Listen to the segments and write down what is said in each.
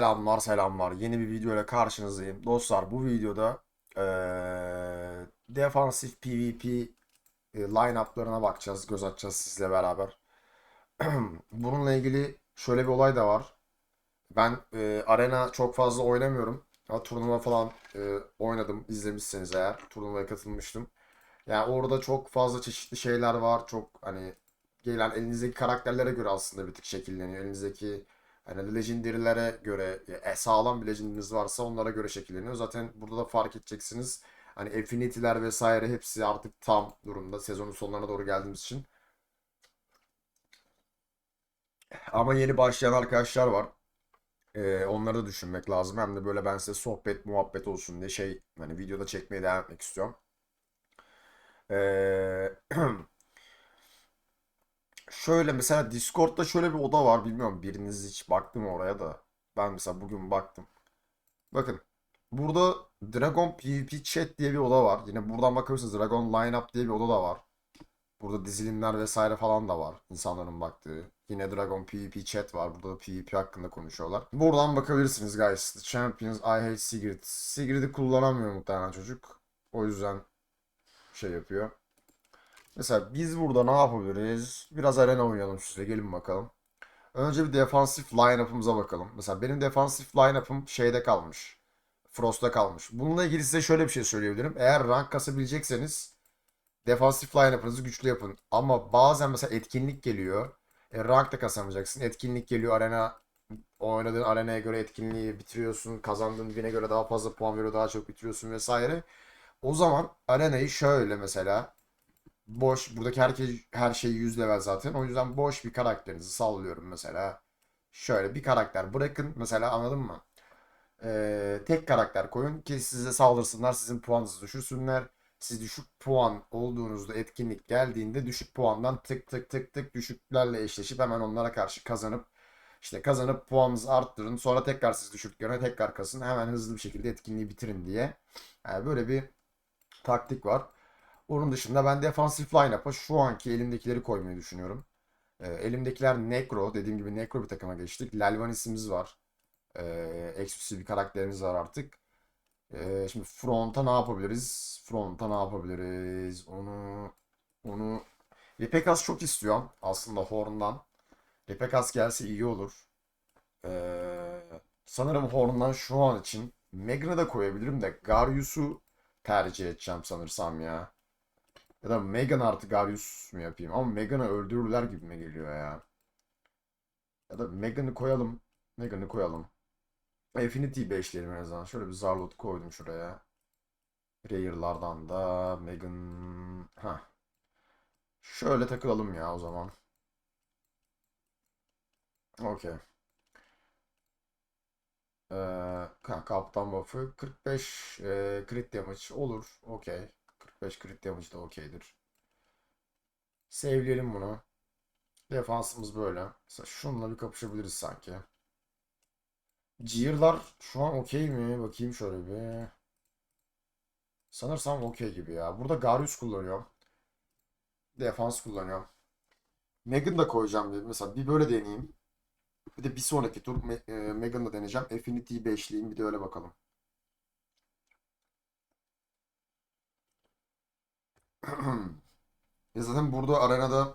Selamlar selamlar. Yeni bir video ile karşınızdayım. Dostlar bu videoda eee defansif PvP e, line-up'larına bakacağız, göz atacağız sizle beraber. Bununla ilgili şöyle bir olay da var. Ben e, arena çok fazla oynamıyorum. Ama turnuva falan e, oynadım, izlemişseniz eğer. Turnuvaya katılmıştım. Yani orada çok fazla çeşitli şeyler var. Çok hani gelen elinizdeki karakterlere göre aslında bir tık şekilleniyor. Elinizdeki Hani legendary'lere göre e, sağlam bir legend'iniz varsa onlara göre şekilleniyor. Zaten burada da fark edeceksiniz. Hani Affinity'ler vesaire hepsi artık tam durumda. Sezonun sonlarına doğru geldiğimiz için. Ama yeni başlayan arkadaşlar var. Ee, onları da düşünmek lazım. Hem de böyle ben size sohbet muhabbet olsun diye şey hani videoda çekmeye devam etmek istiyorum. Ee, Şöyle mesela Discord'da şöyle bir oda var. Bilmiyorum biriniz hiç baktı mı oraya da. Ben mesela bugün baktım. Bakın burada Dragon PvP Chat diye bir oda var. Yine buradan bakıyorsunuz Dragon Lineup diye bir oda da var. Burada dizilimler vesaire falan da var. insanların baktığı. Yine Dragon PvP Chat var. Burada da PvP hakkında konuşuyorlar. Buradan bakabilirsiniz guys. The Champions I Hate Sigrid. Sigrid'i kullanamıyor muhtemelen çocuk. O yüzden şey yapıyor. Mesela biz burada ne yapabiliriz? Biraz arena oynayalım size. Gelin bakalım. Önce bir defansif line-up'ımıza bakalım. Mesela benim defansif line-up'ım şeyde kalmış. Frost'ta kalmış. Bununla ilgili size şöyle bir şey söyleyebilirim. Eğer rank kasabilecekseniz defansif line-up'ınızı güçlü yapın. Ama bazen mesela etkinlik geliyor. E, rank da kasamayacaksın. Etkinlik geliyor arena oynadığın arenaya göre etkinliği bitiriyorsun. Kazandığın güne göre daha fazla puan veriyor. Daha çok bitiriyorsun vesaire. O zaman arenayı şöyle mesela boş. Buradaki herkes her şey 100 level zaten. O yüzden boş bir karakterinizi sallıyorum mesela. Şöyle bir karakter bırakın mesela anladın mı? Ee, tek karakter koyun ki size saldırsınlar, sizin puanınızı düşürsünler. Siz düşük puan olduğunuzda etkinlik geldiğinde düşük puandan tık tık tık tık düşüklerle eşleşip hemen onlara karşı kazanıp işte kazanıp puanınızı arttırın. Sonra tekrar siz düşüklere tekrar kasın. Hemen hızlı bir şekilde etkinliği bitirin diye. Yani böyle bir taktik var. Onun dışında ben defansif line-up'a şu anki elimdekileri koymayı düşünüyorum. E, elimdekiler Necro. Dediğim gibi Necro bir takıma geçtik. Lalvanis'imiz var. E, eksklusif bir karakterimiz var artık. E, şimdi Front'a ne yapabiliriz? Front'a ne yapabiliriz? Onu onu Repekas çok istiyorum aslında Horn'dan. Repekas gelse iyi olur. E, sanırım Horn'dan şu an için Megan'ı da koyabilirim de Garyus'u tercih edeceğim sanırsam ya. Ya da Megan artı Garius mu yapayım? Ama Megan'ı öldürürler gibi mi geliyor ya? Ya da Megan'ı koyalım. Megan'ı koyalım. Affinity 5'leyelim en azından. Şöyle bir Zarlot koydum şuraya. Rayer'lardan da Megan... ha. Şöyle takılalım ya o zaman. Okey. Ee, kaptan buff'ı 45 e, crit damage olur. Okey. 45 crit damage de okeydir. Save'leyelim bunu. Defansımız böyle. Mesela şununla bir kapışabiliriz sanki. Gear'lar şu an okey mi? Bakayım şöyle bir. Sanırsam okey gibi ya. Burada Garius kullanıyorum. Defans kullanıyorum. Megan da koyacağım bir. Mesela bir böyle deneyeyim. Bir de bir sonraki tur e, Megan'da deneyeceğim. Affinity'yi 5'leyeyim. Bir de öyle bakalım. Ya zaten burada arenada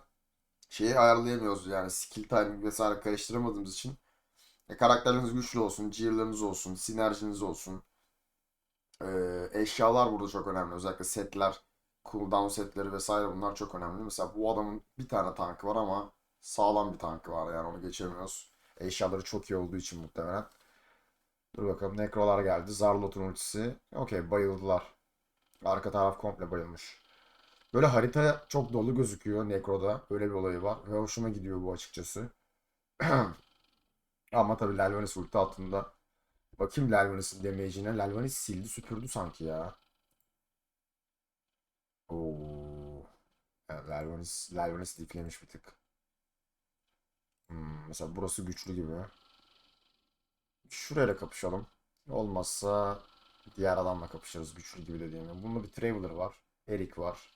şeyi ayarlayamıyoruz yani skill timing vesaire karıştıramadığımız için e, karakterleriniz güçlü olsun, gear'larınız olsun, sinerjiniz olsun. E, eşyalar burada çok önemli. Özellikle setler, cooldown setleri vesaire bunlar çok önemli. Mesela bu adamın bir tane tankı var ama sağlam bir tankı var yani onu geçemiyoruz. Eşyaları çok iyi olduğu için muhtemelen. Dur bakalım nekrolar geldi. Zarlot'un ultisi. Okey bayıldılar. Arka taraf komple bayılmış. Böyle harita çok dolu gözüküyor Necro'da. Öyle bir olayı var. Ve hoşuma gidiyor bu açıkçası. Ama tabii Lalvanis ulti altında. Bakayım Lalvanis'in damage'ine. Lalvanis sildi süpürdü sanki ya. Oo. Evet, Lalvanis, Lalvanis diklemiş bir tık. Hmm, mesela burası güçlü gibi. Şurayla kapışalım. Olmazsa diğer adamla kapışırız güçlü gibi dediğim. Bunda bir Traveler var. Erik var.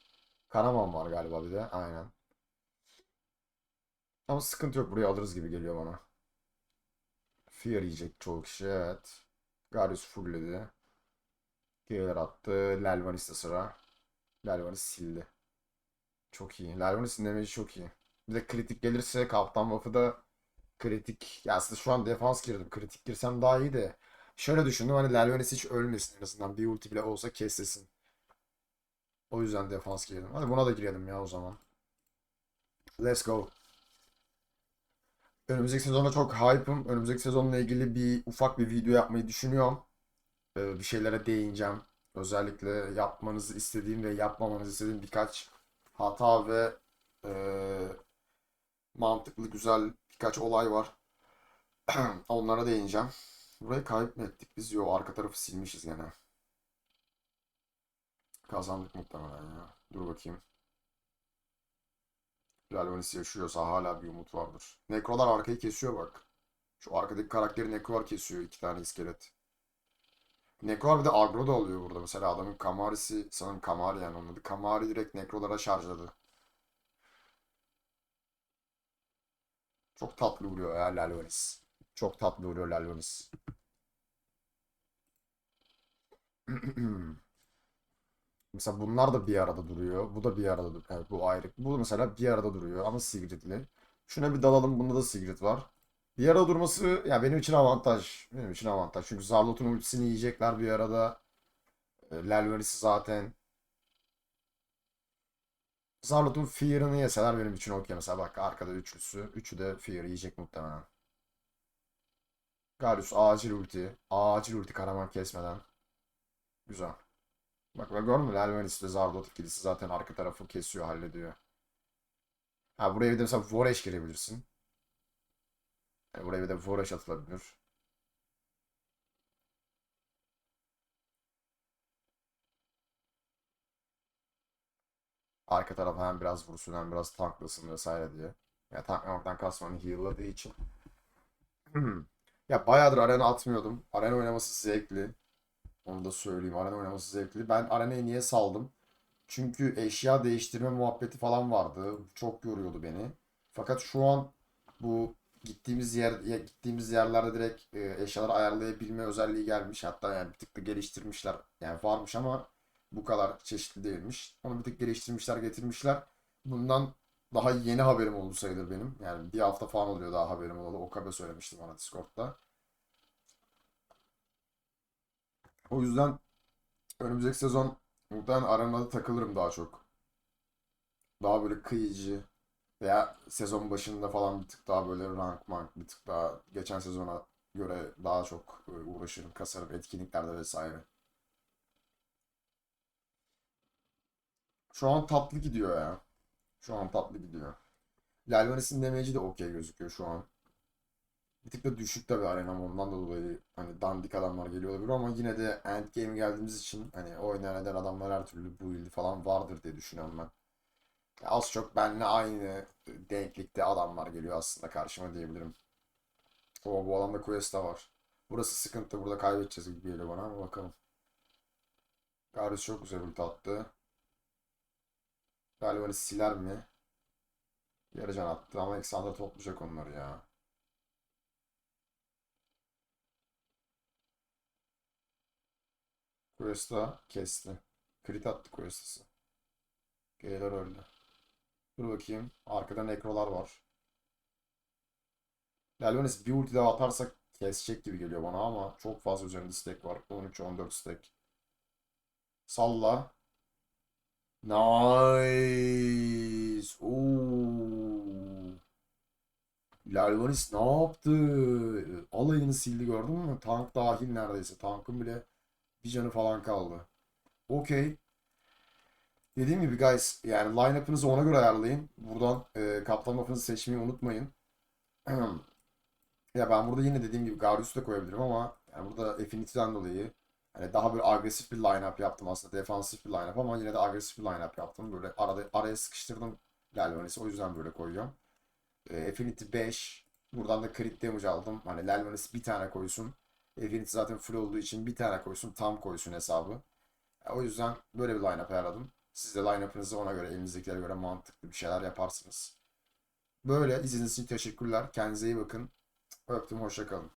Karaman var galiba bir de. Aynen. Ama sıkıntı yok. Burayı alırız gibi geliyor bana. Fear yiyecek çoğu kişi evet. Garius fullledi. G'ler attı. Lelvanis'te sıra. Lelvanis sildi. Çok iyi. Lelvanis'in demeci çok iyi. Bir de kritik gelirse Kaptan Waff'ı da kritik. Ya aslında şu an defans girdim. Kritik girsem daha iyi de. Şöyle düşündüm hani Lelvanis hiç ölmesin en azından. Bir ulti bile olsa kessesin. O yüzden defans girdim. Hadi buna da girelim ya o zaman. Let's go. Önümüzdeki sezona çok hype'ım. Önümüzdeki sezonla ilgili bir ufak bir video yapmayı düşünüyorum. Ee, bir şeylere değineceğim. Özellikle yapmanızı istediğim ve yapmamanızı istediğim birkaç hata ve e, mantıklı güzel birkaç olay var. Onlara değineceğim. Burayı kayıp mı ettik biz? Yo arka tarafı silmişiz gene. Kazandık muhtemelen ya. Dur bakayım. Lalvanis yaşıyorsa hala bir umut vardır. Nekrolar arkayı kesiyor bak. Şu arkadaki karakteri Nekrolar kesiyor iki tane iskelet. Nekrolar bir de agro da oluyor burada. Mesela adamın Kamari'si sanırım Kamari yani onun adı. Kamari direkt Nekrolara şarjladı. Çok tatlı vuruyor ya Lalvanis. Çok tatlı vuruyor Lalvanis. Mesela bunlar da bir arada duruyor. Bu da bir arada duruyor. Evet, bu ayrı. Bu mesela bir arada duruyor ama Sigrid'li. Şuna bir dalalım. Bunda da Sigrid var. Bir arada durması ya benim için avantaj. Benim için avantaj. Çünkü Zarlot'un ultisini yiyecekler bir arada. E, Lelveris'i zaten. Zarlot'un Fear'ını yeseler benim için okey. Mesela bak arkada üçlüsü. Üçü de Fear yiyecek muhtemelen. Garius acil ulti. Acil ulti Karaman kesmeden. Güzel. Bak ve görmüyor musun? Elvenis ve Zardot ikilisi zaten arka tarafı kesiyor, hallediyor. Ha buraya bir de mesela Voreş girebilirsin. Yani buraya bir de Voreş atılabilir. Arka tarafa hem biraz vursun hem biraz tanklasın vesaire diye. Ya tanklamaktan kasmanı heal'ladığı için. Ya bayağıdır arena atmıyordum. Arena oynaması zevkli. Onu da söyleyeyim. Arena oynaması zevkli. Ben arenayı niye saldım? Çünkü eşya değiştirme muhabbeti falan vardı. Çok yoruyordu beni. Fakat şu an bu gittiğimiz yer gittiğimiz yerlerde direkt e, eşyaları ayarlayabilme özelliği gelmiş. Hatta yani bir tık da geliştirmişler. Yani varmış ama bu kadar çeşitli değilmiş. Onu bir tık geliştirmişler, getirmişler. Bundan daha yeni haberim oldu sayılır benim. Yani bir hafta falan oluyor daha haberim olalı. Okabe söylemişti bana Discord'da. O yüzden önümüzdeki sezon muhtemelen arenada takılırım daha çok. Daha böyle kıyıcı veya sezon başında falan bir tık daha böyle rank mank bir tık daha geçen sezona göre daha çok uğraşırım, kasarım etkinliklerde vesaire. Şu an tatlı gidiyor ya. Şu an tatlı gidiyor. Lalvanis'in damage'i de okey gözüküyor şu an. Bir tık da düşük tabii arenam ondan da dolayı hani dandik adamlar geliyor olabilir ama yine de endgame geldiğimiz için hani oynayan eden adamlar her türlü build falan vardır diye düşünüyorum ben. Az çok benimle aynı denklikte adamlar geliyor aslında karşıma diyebilirim. O bu alanda Cuesta var. Burası sıkıntı. Burada kaybedeceğiz gibi geliyor bana ama bakalım. Darius çok güzel ulti attı. Galiba hani siler mi? Yarıcan attı ama Alexander toplayacak onları ya. Cuesta kesti. Crit attı Cuesta'sı. Geyler öldü. Dur bakayım. Arkada nekrolar var. Galvanis bir ulti daha atarsak kesecek gibi geliyor bana ama çok fazla üzerinde stack var. 13-14 stack. Salla. Nice. Oo. Lalvanis ne yaptı? Alayını sildi gördün mü? Tank dahil neredeyse. Tankın bile bir canı falan kaldı. Okey. Dediğim gibi guys yani line-up'ınızı ona göre ayarlayın. Buradan e, kaptan buff'ınızı seçmeyi unutmayın. Ya ben burada yine dediğim gibi Garius'u da koyabilirim ama yani burada Affinity'den dolayı hani daha böyle agresif bir line-up yaptım aslında. Defansif bir line-up ama yine de agresif bir line-up yaptım. Böyle arada araya sıkıştırdım Galvanis'i. O yüzden böyle koyacağım. E, Affinity 5. Buradan da crit damage aldım. Hani Galvanis bir tane koysun. Affinity zaten full olduğu için bir tane koysun. Tam koysun hesabı. O yüzden böyle bir line-up ayarladım. Siz de line-up'ınızı ona göre, elinizdekilere göre mantıklı bir şeyler yaparsınız. Böyle izlediğiniz için teşekkürler. Kendinize iyi bakın. Öptüm, hoşça kalın.